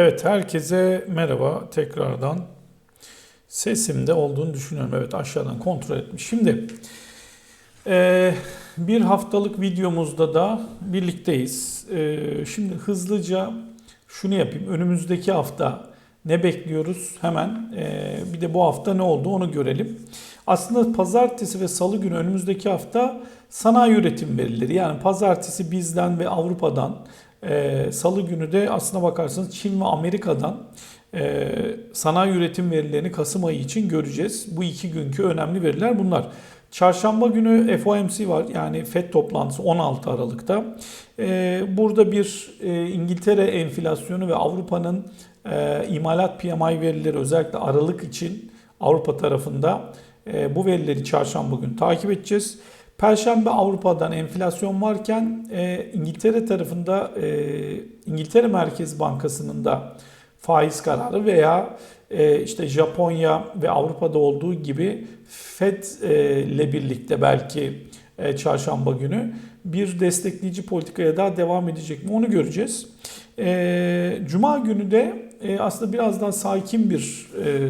Evet, herkese merhaba tekrardan. Sesimde olduğunu düşünüyorum. Evet, aşağıdan kontrol etmiş. Şimdi e, bir haftalık videomuzda da birlikteyiz. E, şimdi hızlıca şunu yapayım. Önümüzdeki hafta ne bekliyoruz? Hemen e, bir de bu hafta ne oldu onu görelim. Aslında pazartesi ve salı günü önümüzdeki hafta sanayi üretim verileri yani pazartesi bizden ve Avrupa'dan e, salı günü de aslına bakarsanız Çin ve Amerika'dan e, sanayi üretim verilerini Kasım ayı için göreceğiz. Bu iki günkü önemli veriler bunlar. Çarşamba günü FOMC var yani FED toplantısı 16 Aralık'ta. E, burada bir e, İngiltere enflasyonu ve Avrupa'nın e, imalat PMI verileri özellikle Aralık için Avrupa tarafında e, bu verileri çarşamba günü takip edeceğiz. Perşembe Avrupa'dan enflasyon varken e, İngiltere tarafında e, İngiltere Merkez Bankası'nın da faiz kararı veya e, işte Japonya ve Avrupa'da olduğu gibi Fed e, ile birlikte belki e, çarşamba günü bir destekleyici politikaya daha devam edecek mi onu göreceğiz. E, Cuma günü de e, aslında biraz daha sakin bir e,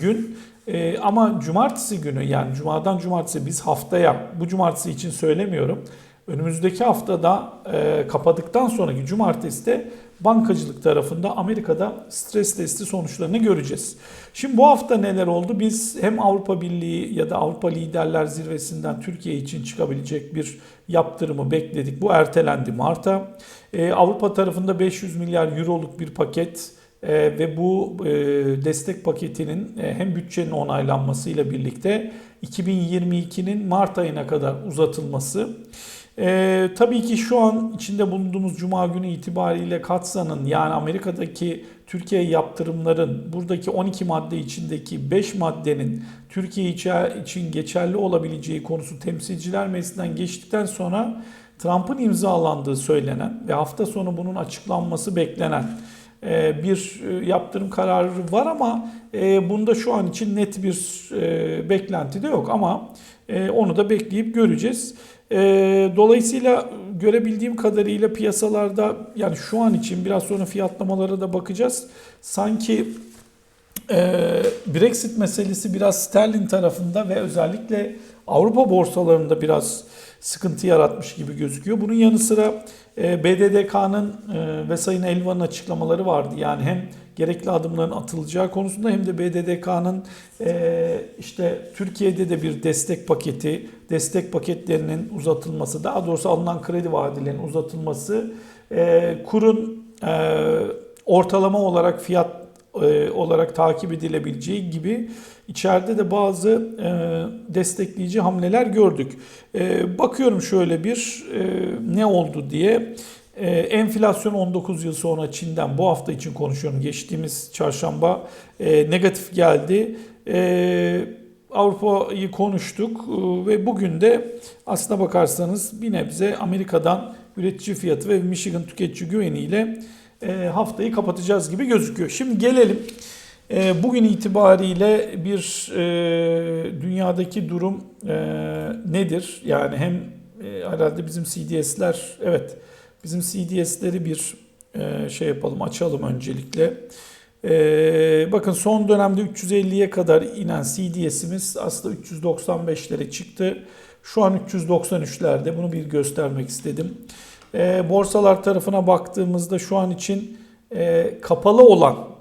gün. E, ama cumartesi günü yani cumadan cumartesi biz haftaya bu cumartesi için söylemiyorum. Önümüzdeki haftada e, kapadıktan sonraki cumartesi de bankacılık tarafında Amerika'da stres testi sonuçlarını göreceğiz. Şimdi bu hafta neler oldu? Biz hem Avrupa Birliği ya da Avrupa Liderler Zirvesi'nden Türkiye için çıkabilecek bir yaptırımı bekledik. Bu ertelendi Mart'a. Ee, Avrupa tarafında 500 milyar euroluk bir paket e, ve bu e, destek paketinin e, hem bütçenin onaylanmasıyla birlikte 2022'nin Mart ayına kadar uzatılması. Ee, tabii ki şu an içinde bulunduğumuz Cuma günü itibariyle Katsa'nın yani Amerika'daki Türkiye yaptırımların buradaki 12 madde içindeki 5 maddenin Türkiye için geçerli olabileceği konusu temsilciler meclisinden geçtikten sonra Trump'ın imzalandığı söylenen ve hafta sonu bunun açıklanması beklenen e, bir e, yaptırım kararı var ama e, bunda şu an için net bir beklenti de yok ama onu da bekleyip göreceğiz. Dolayısıyla görebildiğim kadarıyla piyasalarda yani şu an için biraz sonra fiyatlamalara da bakacağız. Sanki Brexit meselesi biraz sterlin tarafında ve özellikle Avrupa borsalarında biraz sıkıntı yaratmış gibi gözüküyor. Bunun yanı sıra e, BDDK'nın e, ve Sayın Elvan'ın açıklamaları vardı. Yani hem gerekli adımların atılacağı konusunda hem de BDDK'nın e, işte Türkiye'de de bir destek paketi, destek paketlerinin uzatılması, daha doğrusu alınan kredi vadelerinin uzatılması, kurun ortalama olarak fiyat olarak takip edilebileceği gibi içeride de bazı e, destekleyici hamleler gördük. E, bakıyorum şöyle bir e, ne oldu diye. E, enflasyon 19 yıl sonra Çin'den bu hafta için konuşuyorum. Geçtiğimiz çarşamba e, negatif geldi. E, Avrupa'yı konuştuk e, ve bugün de aslına bakarsanız bir nebze Amerika'dan üretici fiyatı ve Michigan tüketici güveniyle e, haftayı kapatacağız gibi gözüküyor. Şimdi gelelim bugün itibariyle bir e, dünyadaki durum e, nedir? Yani hem e, herhalde bizim CDS'ler, evet bizim CDS'leri bir e, şey yapalım, açalım öncelikle. E, bakın son dönemde 350'ye kadar inen CDS'imiz aslında 395'lere çıktı. Şu an 393'lerde bunu bir göstermek istedim. E, borsalar tarafına baktığımızda şu an için kapalı olan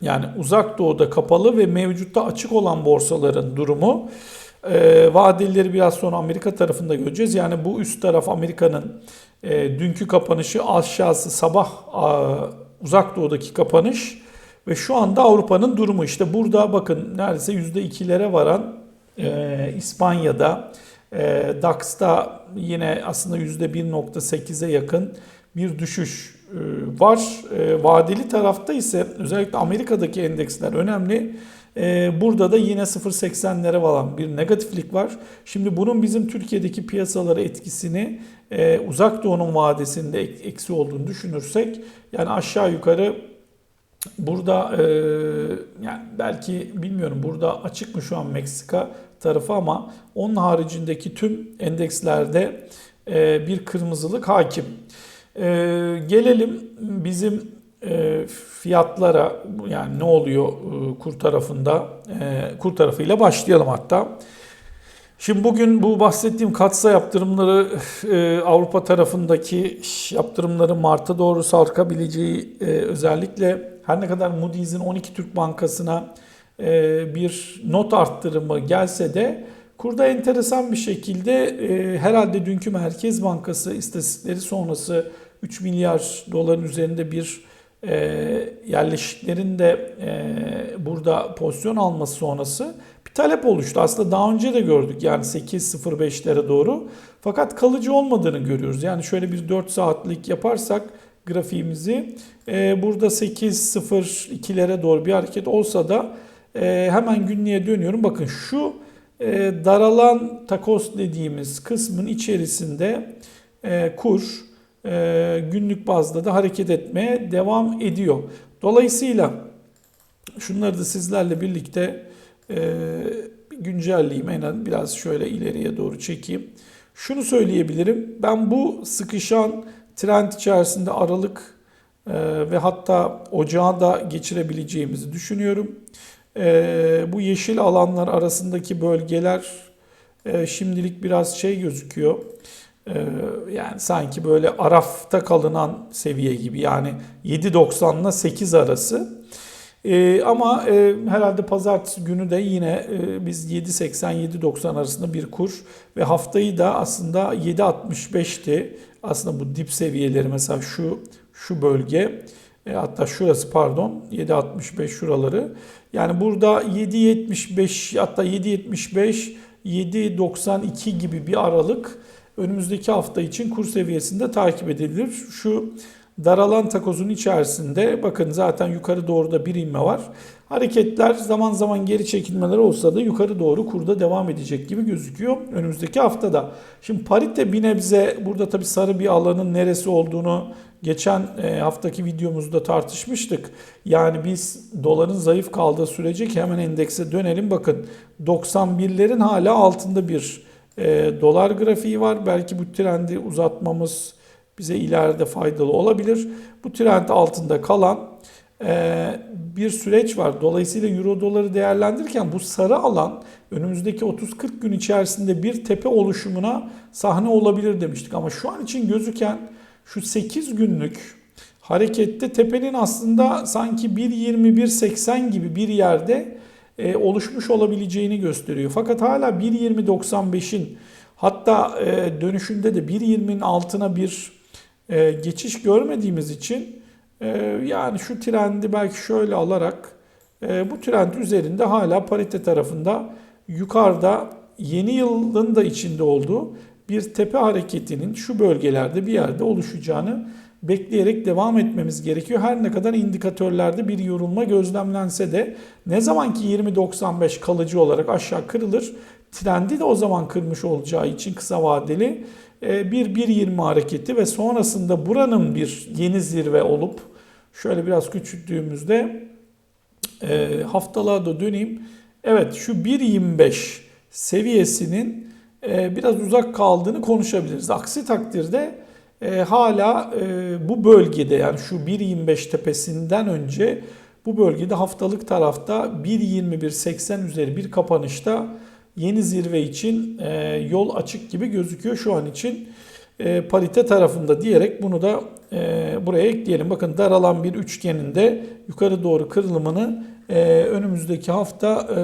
yani uzak doğuda kapalı ve mevcutta açık olan borsaların durumu e, vadelileri biraz sonra Amerika tarafında göreceğiz. Yani bu üst taraf Amerika'nın e, dünkü kapanışı aşağısı sabah a, uzak doğudaki kapanış ve şu anda Avrupa'nın durumu işte burada bakın neredeyse %2'lere varan e, İspanya'da e, DAX'ta yine aslında %1.8'e yakın bir düşüş e, var. E, vadeli tarafta ise özellikle Amerika'daki endeksler önemli. E, burada da yine 0.80'lere varan bir negatiflik var. Şimdi bunun bizim Türkiye'deki piyasalara etkisini uzak doğunun vadesinde eksi olduğunu düşünürsek yani aşağı yukarı burada yani belki bilmiyorum burada açık mı şu an Meksika tarafı ama onun haricindeki tüm endekslerde bir kırmızılık hakim. Ee, gelelim bizim e, fiyatlara yani ne oluyor e, kur tarafında e, kur tarafıyla başlayalım hatta. Şimdi bugün bu bahsettiğim katsa yaptırımları e, Avrupa tarafındaki yaptırımları Mart'a doğru sarkabileceği e, özellikle her ne kadar Moody's'in 12 Türk Bankası'na e, bir not arttırımı gelse de kurda enteresan bir şekilde e, herhalde dünkü Merkez Bankası istatistikleri sonrası 3 milyar doların üzerinde bir e, yerleşiklerin de e, burada pozisyon alması sonrası bir talep oluştu. Aslında daha önce de gördük yani 8.05'lere doğru. Fakat kalıcı olmadığını görüyoruz. Yani şöyle bir 4 saatlik yaparsak grafiğimizi e, burada 8.02'lere doğru bir hareket olsa da e, hemen günlüğe dönüyorum. Bakın şu e, daralan takos dediğimiz kısmın içerisinde e, kur günlük bazda da hareket etmeye devam ediyor. Dolayısıyla şunları da sizlerle birlikte e, güncelleyeyim. En az biraz şöyle ileriye doğru çekeyim. Şunu söyleyebilirim. Ben bu sıkışan trend içerisinde Aralık e, ve hatta Ocağı da geçirebileceğimizi düşünüyorum. E, bu yeşil alanlar arasındaki bölgeler e, şimdilik biraz şey gözüküyor. E, yani sanki böyle arafta kalınan seviye gibi. Yani 7.90 ile 8 arası. Ee, ama e, herhalde pazartesi günü de yine e, biz 7.80-7.90 arasında bir kur ve haftayı da aslında 7.65'ti. Aslında bu dip seviyeleri mesela şu şu bölge e, hatta şurası pardon 7.65 şuraları. Yani burada 7.75 hatta 7.75 7.92 gibi bir aralık önümüzdeki hafta için kur seviyesinde takip edilir. Şu daralan takozun içerisinde bakın zaten yukarı doğru da bir inme var. Hareketler zaman zaman geri çekilmeler olsa da yukarı doğru kurda devam edecek gibi gözüküyor önümüzdeki haftada. Şimdi parite bir nebze burada tabi sarı bir alanın neresi olduğunu geçen e, haftaki videomuzda tartışmıştık. Yani biz doların zayıf kaldığı sürece hemen endekse dönelim. Bakın 91'lerin hala altında bir e, dolar grafiği var. Belki bu trendi uzatmamız bize ileride faydalı olabilir. Bu trend altında kalan e, bir süreç var. Dolayısıyla euro doları değerlendirirken bu sarı alan önümüzdeki 30-40 gün içerisinde bir tepe oluşumuna sahne olabilir demiştik. Ama şu an için gözüken şu 8 günlük harekette tepenin aslında sanki 1.20-1.80 gibi bir yerde e, oluşmuş olabileceğini gösteriyor. Fakat hala 1.20-95'in hatta e, dönüşünde de 1.20'nin altına bir e, geçiş görmediğimiz için e, yani şu trendi belki şöyle alarak e, bu trend üzerinde hala parite tarafında yukarıda yeni yılın da içinde olduğu bir tepe hareketinin şu bölgelerde bir yerde oluşacağını bekleyerek devam etmemiz gerekiyor. Her ne kadar indikatörlerde bir yorulma gözlemlense de ne zaman ki 20.95 kalıcı olarak aşağı kırılır, trendi de o zaman kırmış olacağı için kısa vadeli e, bir 1.20 hareketi ve sonrasında buranın bir yeni zirve olup şöyle biraz küçülttüğümüzde e, haftalığa da döneyim. Evet şu 1.25 seviyesinin e, biraz uzak kaldığını konuşabiliriz. Aksi takdirde hala bu bölgede yani şu 1.25 tepesinden önce bu bölgede haftalık tarafta 1.21.80 üzeri bir kapanışta yeni zirve için e, yol açık gibi gözüküyor şu an için. E, parite tarafında diyerek bunu da e, buraya ekleyelim. Bakın daralan bir üçgeninde yukarı doğru kırılımını e, önümüzdeki hafta e,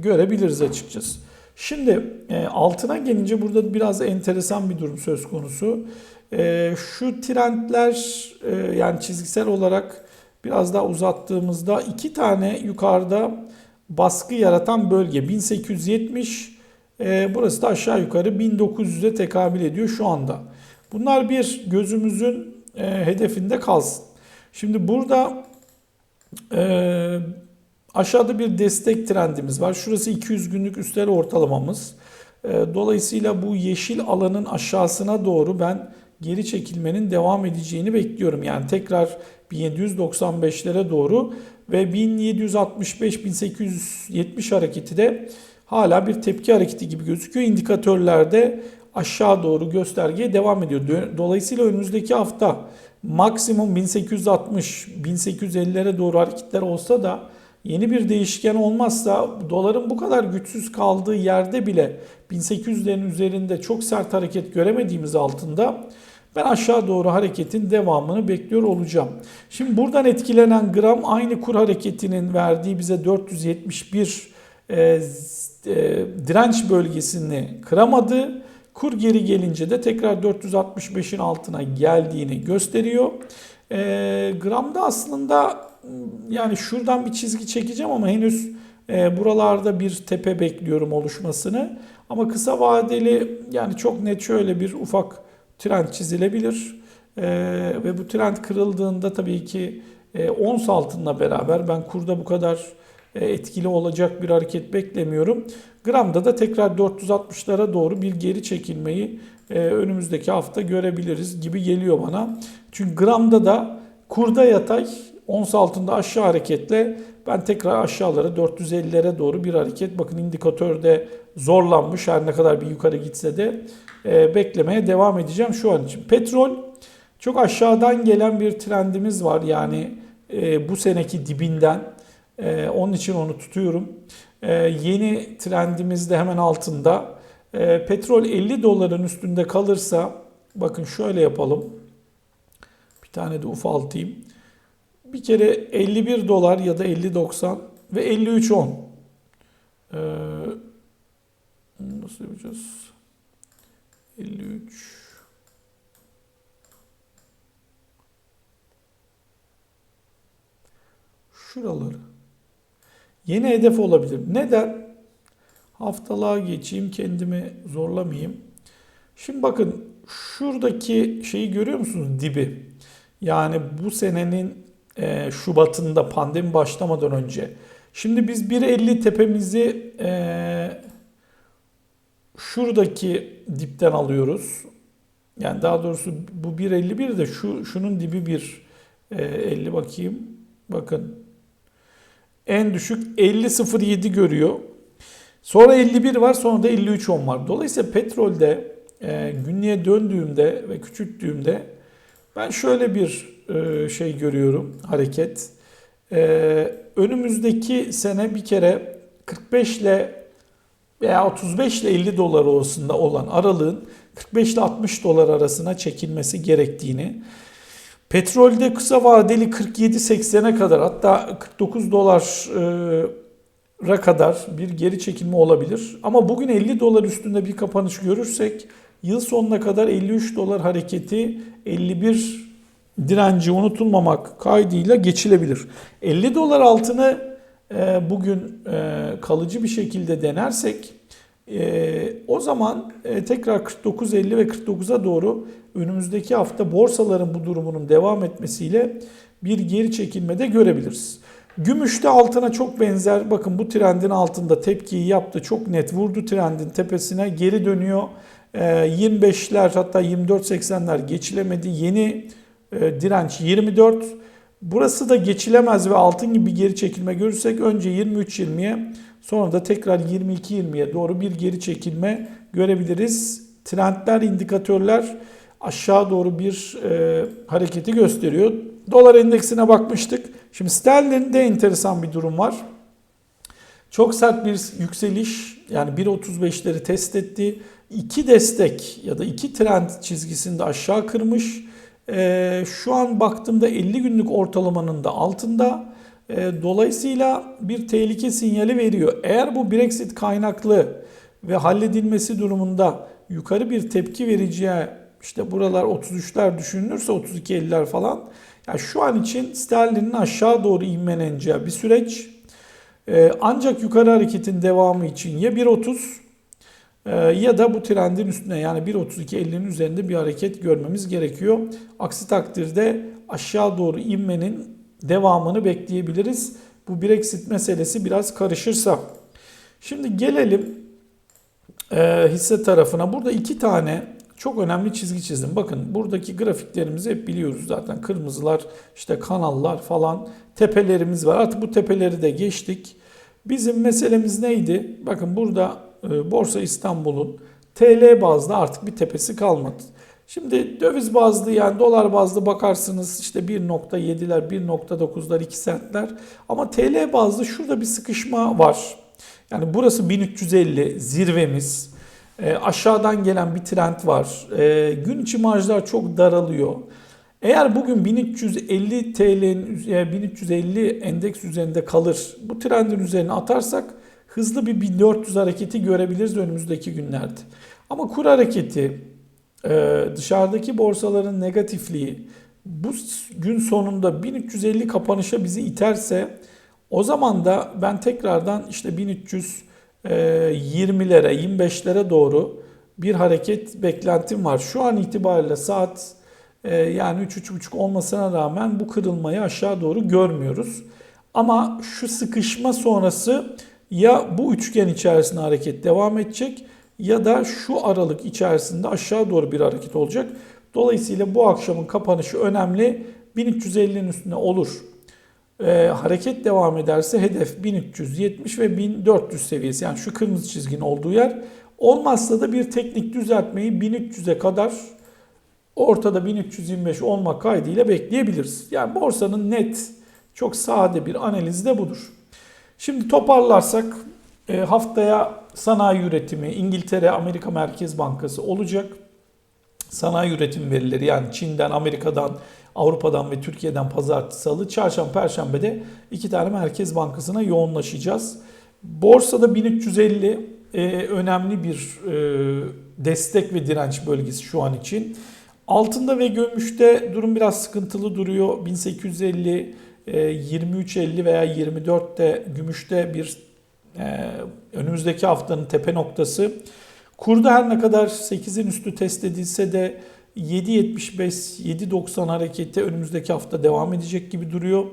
görebiliriz açıkçası. Şimdi e, altına gelince burada biraz enteresan bir durum söz konusu. E, şu trendler e, yani çizgisel olarak biraz daha uzattığımızda iki tane yukarıda baskı yaratan bölge 1870 e, burası da aşağı yukarı 1900'e tekabül ediyor şu anda. Bunlar bir gözümüzün e, hedefinde kalsın. Şimdi burada aşağıda bir destek trendimiz var. Şurası 200 günlük üstleri ortalamamız. Dolayısıyla bu yeşil alanın aşağısına doğru ben geri çekilmenin devam edeceğini bekliyorum. Yani tekrar 1795'lere doğru ve 1765-1870 hareketi de hala bir tepki hareketi gibi gözüküyor. İndikatörlerde aşağı doğru göstergeye devam ediyor. Dolayısıyla önümüzdeki hafta maksimum 1860-1850'lere doğru hareketler olsa da yeni bir değişken olmazsa doların bu kadar güçsüz kaldığı yerde bile 1800'lerin üzerinde çok sert hareket göremediğimiz altında ben aşağı doğru hareketin devamını bekliyor olacağım. Şimdi buradan etkilenen gram aynı kur hareketinin verdiği bize 471 e, e, direnç bölgesini kıramadı. Kur geri gelince de tekrar 465'in altına geldiğini gösteriyor. E, gramda aslında yani şuradan bir çizgi çekeceğim ama henüz e, buralarda bir tepe bekliyorum oluşmasını. Ama kısa vadeli yani çok net şöyle bir ufak trend çizilebilir. E, ve bu trend kırıldığında tabii ki e, ons altınla beraber ben kurda bu kadar e, etkili olacak bir hareket beklemiyorum. Gramda da tekrar 460'lara doğru bir geri çekilmeyi e, önümüzdeki hafta görebiliriz gibi geliyor bana. Çünkü gramda da kurda yatay ons altında aşağı hareketle ben tekrar aşağılara 450'lere doğru bir hareket. Bakın indikatörde zorlanmış her ne kadar bir yukarı gitse de e, beklemeye devam edeceğim şu an için. Petrol çok aşağıdan gelen bir trendimiz var yani e, bu seneki dibinden. E, onun için onu tutuyorum. E, yeni trendimiz de hemen altında. E, petrol 50 doların üstünde kalırsa bakın şöyle yapalım. Bir tane de ufaltayım. Bir kere 51 dolar ya da 50.90 ve 53.10. Ee, nasıl yapacağız? 53 Şuraları. Yeni hedef olabilir. Neden? Haftalığa geçeyim, kendimi zorlamayayım. Şimdi bakın şuradaki şeyi görüyor musunuz? Dibi. Yani bu senenin e, Şubat'ında pandemi başlamadan önce. Şimdi biz 1.50 tepemizi e, şuradaki dipten alıyoruz. Yani daha doğrusu bu 1.51 de şu şunun dibi bir e, 50 bakayım. Bakın en düşük 50.07 görüyor. Sonra 51 var sonra da 53.10 var. Dolayısıyla petrolde e, günlüğe döndüğümde ve küçülttüğümde ben şöyle bir e, şey görüyorum, hareket. E, önümüzdeki sene bir kere 45 ile veya 35 ile 50 dolar arasında olan aralığın 45 ile 60 dolar arasına çekilmesi gerektiğini, petrolde kısa vadeli 47-80'e kadar hatta 49 dolara kadar bir geri çekilme olabilir. Ama bugün 50 dolar üstünde bir kapanış görürsek yıl sonuna kadar 53 dolar hareketi 51 direnci unutulmamak kaydıyla geçilebilir. 50 dolar altını e, bugün e, kalıcı bir şekilde denersek e, o zaman e, tekrar 49.50 ve 49'a doğru önümüzdeki hafta borsaların bu durumunun devam etmesiyle bir geri çekilme de görebiliriz. Gümüşte altına çok benzer. Bakın bu trendin altında tepkiyi yaptı. Çok net vurdu trendin tepesine. Geri dönüyor. 25'ler hatta 24.80'ler geçilemedi. Yeni e, direnç 24. Burası da geçilemez ve altın gibi geri çekilme görürsek önce 23-20'ye sonra da tekrar 22-20'ye doğru bir geri çekilme görebiliriz. Trendler, indikatörler aşağı doğru bir e, hareketi gösteriyor. Dolar endeksine bakmıştık. Şimdi sterlinde enteresan bir durum var. Çok sert bir yükseliş yani 1.35'leri test etti. İki destek ya da iki trend çizgisini de aşağı kırmış. E, şu an baktığımda 50 günlük ortalamanın da altında. E, dolayısıyla bir tehlike sinyali veriyor. Eğer bu Brexit kaynaklı ve halledilmesi durumunda yukarı bir tepki vereceği işte buralar 33'ler düşünülürse 32-50'ler falan. Yani şu an için sterlinin aşağı doğru inmeneneceği bir süreç. Ee, ancak yukarı hareketin devamı için ya 1.30 ee, ya da bu trendin üstüne yani 1.32-50'nin üzerinde bir hareket görmemiz gerekiyor. Aksi takdirde aşağı doğru inmenin devamını bekleyebiliriz. Bu Brexit meselesi biraz karışırsa. Şimdi gelelim e, hisse tarafına. Burada iki tane çok önemli çizgi çizdim. Bakın buradaki grafiklerimizi hep biliyoruz zaten. Kırmızılar, işte kanallar falan tepelerimiz var. Artık bu tepeleri de geçtik. Bizim meselemiz neydi? Bakın burada e, Borsa İstanbul'un TL bazda artık bir tepesi kalmadı. Şimdi döviz bazlı yani dolar bazlı bakarsınız işte 1.7'ler, 1.9'lar, 2 centler. Ama TL bazlı şurada bir sıkışma var. Yani burası 1350 zirvemiz. E, aşağıdan gelen bir trend var. E, gün içi marjlar çok daralıyor. Eğer bugün 1350 TL'nin yani 1350 endeks üzerinde kalır, bu trendin üzerine atarsak hızlı bir 1400 hareketi görebiliriz önümüzdeki günlerde. Ama kur hareketi, e, dışarıdaki borsaların negatifliği bu gün sonunda 1350 kapanışa bizi iterse o zaman da ben tekrardan işte 1320'lere, 25'lere doğru bir hareket beklentim var. Şu an itibariyle saat e, yani 3-3.30 olmasına rağmen bu kırılmayı aşağı doğru görmüyoruz. Ama şu sıkışma sonrası ya bu üçgen içerisinde hareket devam edecek ya da şu aralık içerisinde aşağı doğru bir hareket olacak. Dolayısıyla bu akşamın kapanışı önemli. 1350'nin üstünde olur. Ee, hareket devam ederse hedef 1370 ve 1400 seviyesi. Yani şu kırmızı çizginin olduğu yer. Olmazsa da bir teknik düzeltmeyi 1300'e kadar ortada 1325 olmak kaydıyla bekleyebiliriz. Yani borsanın net, çok sade bir analizi de budur. Şimdi toparlarsak e, haftaya sanayi üretimi İngiltere Amerika Merkez Bankası olacak. Sanayi üretim verileri yani Çin'den, Amerika'dan, Avrupa'dan ve Türkiye'den pazartesi, salı, çarşamba, perşembede iki tane Merkez Bankası'na yoğunlaşacağız. Borsada 1350 e, önemli bir e, destek ve direnç bölgesi şu an için. Altında ve gümüşte durum biraz sıkıntılı duruyor. 1850, 23.50 veya 24'te gümüşte bir e, önümüzdeki haftanın tepe noktası. Kurda her ne kadar 8'in üstü test edilse de 7.75-7.90 hareketi önümüzdeki hafta devam edecek gibi duruyor.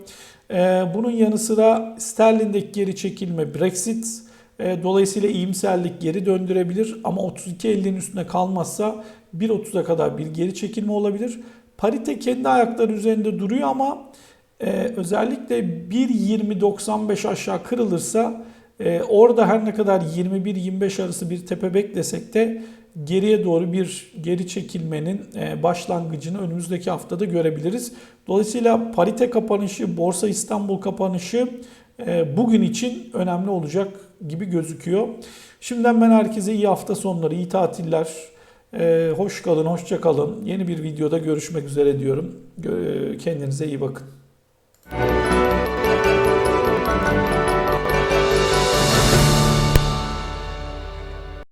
E, bunun yanı sıra sterlindeki geri çekilme Brexit e, dolayısıyla iyimserlik geri döndürebilir ama 32.50'nin üstüne kalmazsa 1.30'a kadar bir geri çekilme olabilir. Parite kendi ayakları üzerinde duruyor ama e, özellikle 1.20.95 aşağı kırılırsa e, orada her ne kadar 21-25 arası bir tepe beklesek de geriye doğru bir geri çekilmenin e, başlangıcını önümüzdeki haftada görebiliriz. Dolayısıyla parite kapanışı, Borsa İstanbul kapanışı e, bugün için önemli olacak gibi gözüküyor. Şimdiden ben herkese iyi hafta sonları, iyi tatiller. E, hoş kalın, hoşça kalın. Yeni bir videoda görüşmek üzere diyorum. Kendinize iyi bakın.